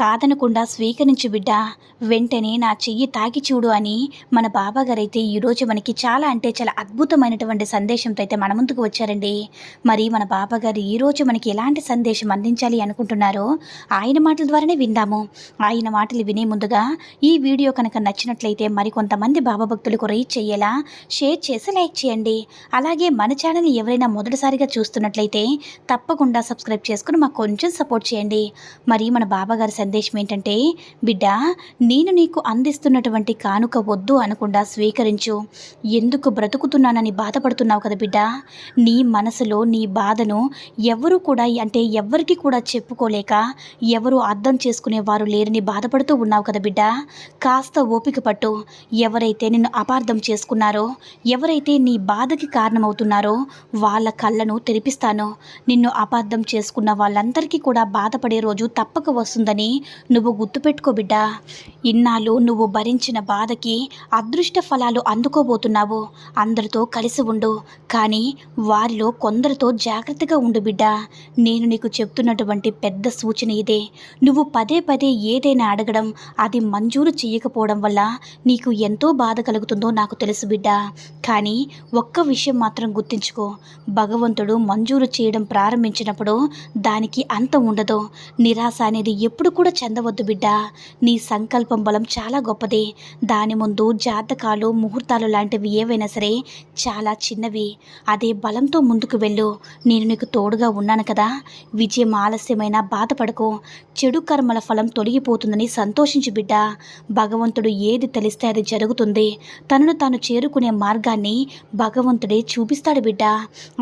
కాదనకుండా స్వీకరించు బిడ్డ వెంటనే నా చెయ్యి తాకి చూడు అని మన బాబాగారైతే ఈరోజు మనకి చాలా అంటే చాలా అద్భుతమైనటువంటి సందేశంతో అయితే మన ముందుకు వచ్చారండి. మరి మన బాబాగారు ఈరోజు మనకి ఎలాంటి సందేశం అందించాలి అనుకుంటున్నారో ఆయన మాటల ద్వారానే విందాము. ఆయన మాటలు వినే ముందుగా ఈ వీడియో కనుక నచ్చినట్లయితే మరికొంతమంది బాబా భక్తులకు రీచ్ చేయేలా షేర్ చేసి లైక్ చేయండి. అలాగే మన ఛానల్ని ఎవరైనా మొదటిసారిగా చూస్తున్నట్లయితే తప్పకుండా సబ్స్క్రైబ్ చేసుకుని మాకు కొంచెం సపోర్ట్ చేయండి. మరి మన బాబాగారి సందేశం ఏంటంటే బిడ్డ నేను నీకు అందిస్తున్నటువంటి కానుక వద్దు అనకుండా స్వీకరించు. ఎందుకు బ్రతుకుతున్నానని బాధపడుతున్నావు కదా బిడ్డ? నీ మనసులో నీ బాధను ఎవరు కూడా అంటే ఎవరికి కూడా చెప్పుకోలేక ఎవరు అర్థం చేసుకునే వారు లేరని బాధపడుతూ ఉన్నావు కదా బిడ్డ? కాస్త ఓపిక పట్టు. ఎవరైతే నిన్ను అపార్థం చేసుకున్నారో ఎవరైతే నీ బాధకి కారణమవుతున్నారో వాళ్ళ కళ్ళను తెరిపిస్తాను. నిన్ను అపార్థం చేసుకున్న వాళ్ళందరికీ కూడా బాధపడే రోజు తప్పక వస్తుందని నువ్వు గుర్తుపెట్టుకో బిడ్డ. ఇన్నాళ్ళు నువ్వు భరించిన బాధకి అదృష్ట ఫలాలు అందుకోబోతున్నావు. అందరితో కలిసి ఉండు. కానీ వారిలో కొందరితో జాగ్రత్తగా ఉండు బిడ్డ. నేను నీకు చెప్తున్నటువంటి పెద్ద సూచన ఇదే. నువ్వు పదే పదే ఏదైనా అడగడం అది మంజూరు చేయకపోవడం వల్ల నీకు ఎంతో బాధ కలుగుతుందో నాకు తెలుసు బిడ్డ. కానీ ఒక్క విషయం మాత్రం గుర్తుంచుకో. భగవంతుడు మంజూరు చేయడం ప్రారంభించినప్పుడు దానికి అంతం ఉండదు. నిరాశ అనేది ఎప్పుడు కూడా చెందవద్దు బిడ్డ. నీ సంకల్పం బలం చాలా గొప్పది. దాని ముందు జాతకాలు ముహూర్తాలు లాంటివి ఏవైనా సరే చాలా చిన్నవి. అదే బలంతో ముందుకు వెళ్ళు. నేను నీకు తోడుగా ఉన్నాను కదా. విజయం ఆలస్యమైన బాధపడకు. చెడు కర్మల ఫలం తొలగిపోతుందని సంతోషించు బిడ్డ. భగవంతుడు ఏది తెలిస్తే అది జరుగుతుంది. తనను తాను చేరుకునే మార్గాన్ని భగవంతుడే చూపిస్తాడు బిడ్డ.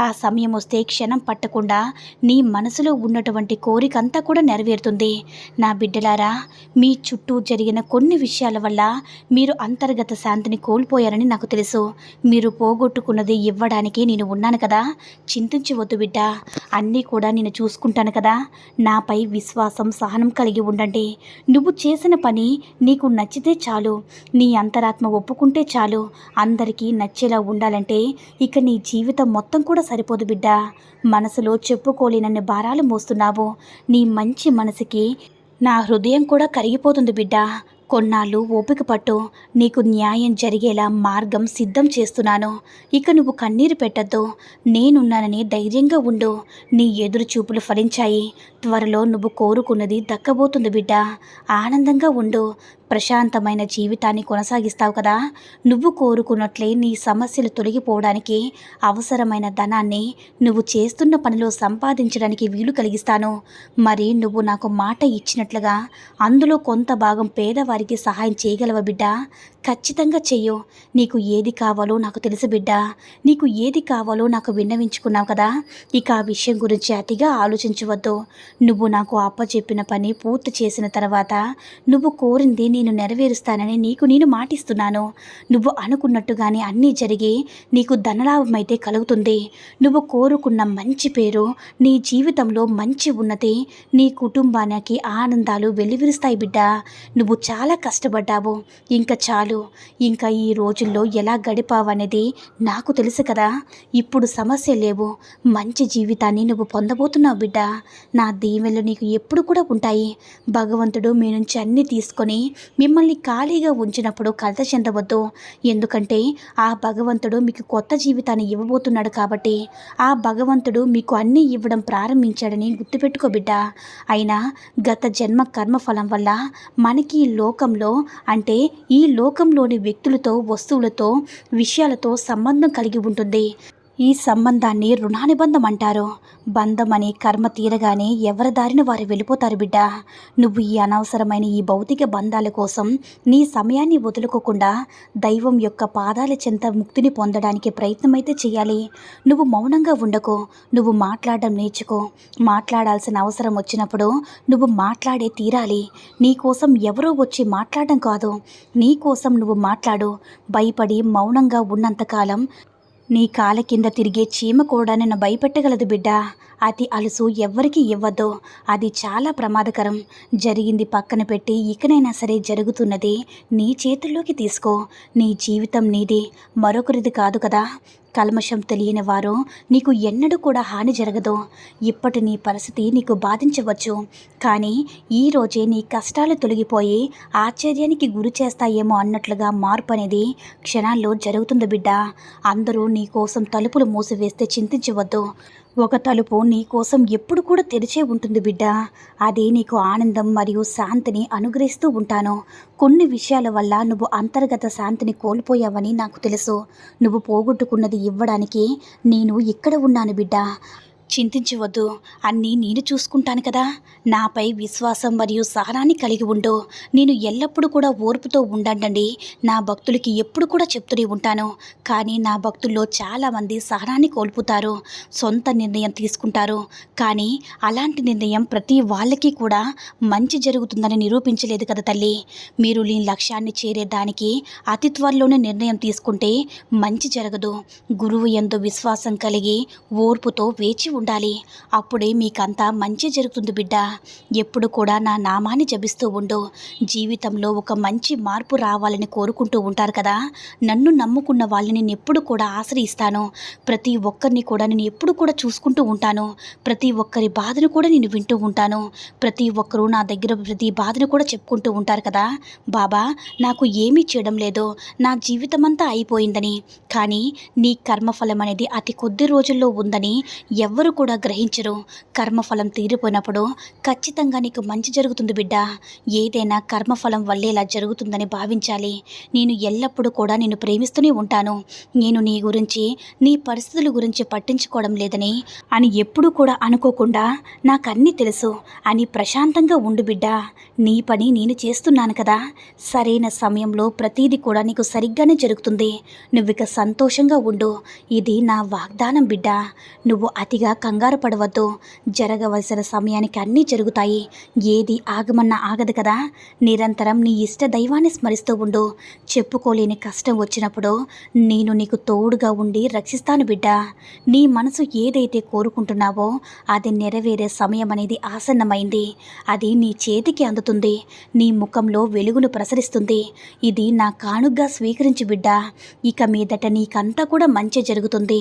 ఆ సమయం వస్తే క్షణం పట్టకుండా నీ మనసులో ఉన్నటువంటి కోరికంతా కూడా నెరవేరుతుంది. నా నా బిడ్డలారా మీ చుట్టూ జరిగిన కొన్ని విషయాల వల్ల మీరు అంతర్గత శాంతిని కోల్పోయారని నాకు తెలుసు. మీరు పోగొట్టుకున్నది ఇవ్వడానికి నేను ఉన్నాను కదా. చింతించవద్దు బిడ్డ. అన్నీ కూడా నేను చూసుకుంటాను కదా. నాపై విశ్వాసం సహనం కలిగి ఉండండి. నువ్వు చేసిన పని నీకు నచ్చితే చాలు. నీ అంతరాత్మ ఒప్పుకుంటే చాలు. అందరికీ నచ్చేలా ఉండాలంటే ఇక నీ జీవితం మొత్తం కూడా సరిపోదు బిడ్డ. మనసులో చెప్పుకోలేనన్ని భారాలు మోస్తున్నావు. నీ మంచి మనసుకి నా హృదయం కూడా కరిగిపోతుంది బిడ్డ. కొన్నాళ్ళు ఓపిక పట్టు. నీకు న్యాయం జరిగేలా మార్గం సిద్ధం చేస్తున్నాను. ఇక నువ్వు కన్నీరు పెట్టద్దు. నేనున్నానని ధైర్యంగా ఉండు. నీ ఎదురు చూపులు ఫలించాయి. త్వరలో నువ్వు కోరుకున్నది దక్కబోతుంది బిడ్డ. ఆనందంగా ఉండు. ప్రశాంతమైన జీవితాన్ని కొనసాగిస్తావు కదా. నువ్వు కోరుకున్నట్లే నీ సమస్యలు తొలగిపోవడానికి అవసరమైన ధనాన్ని నువ్వు చేస్తున్న పనిలో సంపాదించడానికి వీలు కలిగిస్తాను. మరి నువ్వు నాకు మాట ఇచ్చినట్లుగా అందులో కొంత భాగం పేదవారికి సహాయం చేయగలవ బిడ్డ? ఖచ్చితంగా చెయ్యు. నీకు ఏది కావాలో నాకు తెలుసు బిడ్డ. నీకు ఏది కావాలో నాకు విన్నవించుకున్నావు కదా. ఇక ఆ విషయం గురించి అతిగా ఆలోచించవద్దు. నువ్వు నాకు అప్పచెప్పిన పని పూర్తి చేసిన తర్వాత నువ్వు కోరింది నేను నెరవేరుస్తానని నీకు నేను మాటిస్తున్నాను. నువ్వు అనుకున్నట్టుగానే అన్నీ జరిగి నీకు ధనలాభం అయితే కలుగుతుంది. నువ్వు కోరుకున్న మంచి పేరు నీ జీవితంలో మంచి ఉన్నతి నీ కుటుంబానికి ఆనందాలు వెలువరుస్తాయి బిడ్డ. నువ్వు చాలా కష్టపడ్డావు. ఇంకా చాలు. ఇంకా ఈ రోజుల్లో ఎలా గడిపావనేది నాకు తెలుసు కదా. ఇప్పుడు సమస్య లేవు. మంచి జీవితాన్ని నువ్వు పొందబోతున్నావు బిడ్డ. నా దీవెనలు నీకు ఎప్పుడు కూడా ఉంటాయి. భగవంతుడు మీ నుంచి అన్నీ తీసుకొని మిమ్మల్ని ఖాళీగా ఉంచినప్పుడు కలత చెందవద్దు. ఎందుకంటే ఆ భగవంతుడు మీకు కొత్త జీవితాన్ని ఇవ్వబోతున్నాడు కాబట్టి ఆ భగవంతుడు మీకు అన్నీ ఇవ్వడం ప్రారంభించాడని గుర్తుపెట్టుకో బిడ్డ. అయినా గత జన్మ కర్మఫలం వల్ల మనకి ఈ లోకంలో అంటే ఈ లోకంలోని వ్యక్తులతో వస్తువులతో విషయాలతో సంబంధం కలిగి ఉంటుంది. ఈ సంబంధాన్ని రుణానుబంధం అంటారు. బంధం కర్మ తీరగానే ఎవరి దారిన వారు వెళ్ళిపోతారు బిడ్డ. నువ్వు ఈ అనవసరమైన ఈ భౌతిక బంధాల కోసం నీ సమయాన్ని వదులుకోకుండా దైవం యొక్క పాదాల చెంత ముక్తిని పొందడానికి ప్రయత్నమైతే చేయాలి. నువ్వు మౌనంగా ఉండకు. నువ్వు మాట్లాడడం నేర్చుకో. మాట్లాడాల్సిన అవసరం వచ్చినప్పుడు నువ్వు మాట్లాడే తీరాలి. నీకోసం ఎవరో వచ్చి మాట్లాడడం కాదు. నీకోసం నువ్వు మాట్లాడు. భయపడి మౌనంగా ఉన్నంతకాలం నీ కాల కింద తిరిగే చీమ కూడా నిన్ను భయపెట్టగలదు బిడ్డా. అతి అలుసు ఎవ్వరికీ ఇవ్వద్దు అది చాలా ప్రమాదకరం. జరిగింది పక్కన పెట్టి ఇకనైనా సరే జరుగుతున్నది నీ చేతుల్లోకి తీసుకో. నీ జీవితం నీది. మరొకరిది కాదు కదా. కల్మషం తెలియని వారు నీకు ఎన్నడూ కూడా హాని జరగదు. ఇప్పటి నీ పరిస్థితి నీకు బాధించవచ్చు. కానీ ఈ రోజే నీ కష్టాలు తొలగిపోయి ఆశ్చర్యానికి గురి చేస్తాయేమో అన్నట్లుగా మార్పు అనేది క్షణాల్లో జరుగుతుంది బిడ్డ. అందరూ నీ కోసం తలుపులు మూసివేస్తే చింతించవద్దు. ఒక తలుపు నీ కోసం ఎప్పుడు కూడా తెరిచే ఉంటుంది బిడ్డ. అది నీకు ఆనందం మరియు శాంతిని అనుగ్రహిస్తూ ఉంటాను. కొన్ని విషయాల వల్ల నువ్వు అంతర్గత శాంతిని కోల్పోయావని నాకు తెలుసు. నువ్వు పోగొట్టుకున్నది ఇవ్వడానికి నేను ఇక్కడ ఉన్నాను బిడ్డ. చింతించవద్దు. అన్నీ నేను చూసుకుంటాను కదా. నాపై విశ్వాసం మరియు సహనాన్ని కలిగి ఉండు. నేను ఎల్లప్పుడూ కూడా ఓర్పుతో ఉండండి నా భక్తులకి ఎప్పుడు కూడా చెప్తూనే ఉంటాను. కానీ నా భక్తుల్లో చాలామంది సహనాన్ని కోల్పోతారు. సొంత నిర్ణయం తీసుకుంటారు. కానీ అలాంటి నిర్ణయం ప్రతి వాళ్ళకి కూడా మంచి జరుగుతుందని నిరూపించలేదు కదా తల్లి. మీరు నీ లక్ష్యాన్ని చేరేదానికి అతి త్వరలోనే నిర్ణయం తీసుకుంటే మంచి జరగదు. గురువు ఎందు విశ్వాసం కలిగి ఓర్పుతో వేచి ఉండాలి ఉండాలి. అప్పుడే మీకంతా మంచి జరుగుతుంది బిడ్డ. ఎప్పుడు కూడా నా నామాన్ని జపిస్తూ ఉండు. జీవితంలో ఒక మంచి మార్పు రావాలని కోరుకుంటూ ఉంటారు కదా. నన్ను నమ్ముకున్న వాళ్ళని నేను ఎప్పుడు కూడా ఆశ్రయిస్తాను. ప్రతి ఒక్కరిని కూడా నేను ఎప్పుడు కూడా చూసుకుంటూ ఉంటాను. ప్రతి ఒక్కరి బాధను కూడా నేను వింటూ ఉంటాను. ప్రతి ఒక్కరూ నా దగ్గర ప్రతి బాధను కూడా చెప్పుకుంటూ ఉంటారు కదా. బాబా నాకు ఏమీ చేయడం లేదు. నా జీవితం అంతా అయిపోయిందని. కానీ నీ కర్మఫలం అనేది అతి కొద్ది రోజుల్లో ఉందని ఎవ్వరు కూడా గ్రహించరు. కర్మఫలం తీరిపోయినప్పుడు ఖచ్చితంగా నీకు మంచి జరుగుతుంది బిడ్డ. ఏదైనా కర్మఫలం వల్లే ఇలా జరుగుతుందని భావించాలి. నేను ఎల్లప్పుడూ కూడా నేను ప్రేమిస్తూనే ఉంటాను. నేను నీ గురించి నీ పరిస్థితుల గురించి పట్టించుకోవడం లేదని అని ఎప్పుడూ కూడా అనుకోకుండా నాకు అన్నీ తెలుసు. అని ప్రశాంతంగా ఉండు బిడ్డ. నీ పని నేను చేస్తున్నాను కదా. సరైన సమయంలో ప్రతీది కూడా నీకు సరిగ్గానే జరుగుతుంది. నువ్వు ఇక సంతోషంగా ఉండు. ఇది నా వాగ్దానం బిడ్డ. నువ్వు అతిగా కంగారు పడవద్దు. జరగవలసిన సమయానికి అన్నీ జరుగుతాయి. ఏది ఆగమన్నా ఆగదు కదా. నిరంతరం నీ ఇష్ట దైవాన్ని స్మరిస్తూ ఉండు. చెప్పుకోలేని కష్టం వచ్చినప్పుడు నేను నీకు తోడుగా ఉండి రక్షిస్తాను బిడ్డ. నీ మనసు ఏదైతే కోరుకుంటున్నావో అది నెరవేరే సమయం అనేది ఆసన్నమైంది. అది నీ చేతికి అందుతుంది. నీ ముఖంలో వెలుగును ప్రసరిస్తుంది. ఇది నా కానుగ్గా స్వీకరించి బిడ్డ. ఇక మీదట నీకంతా కూడా మంచి జరుగుతుంది.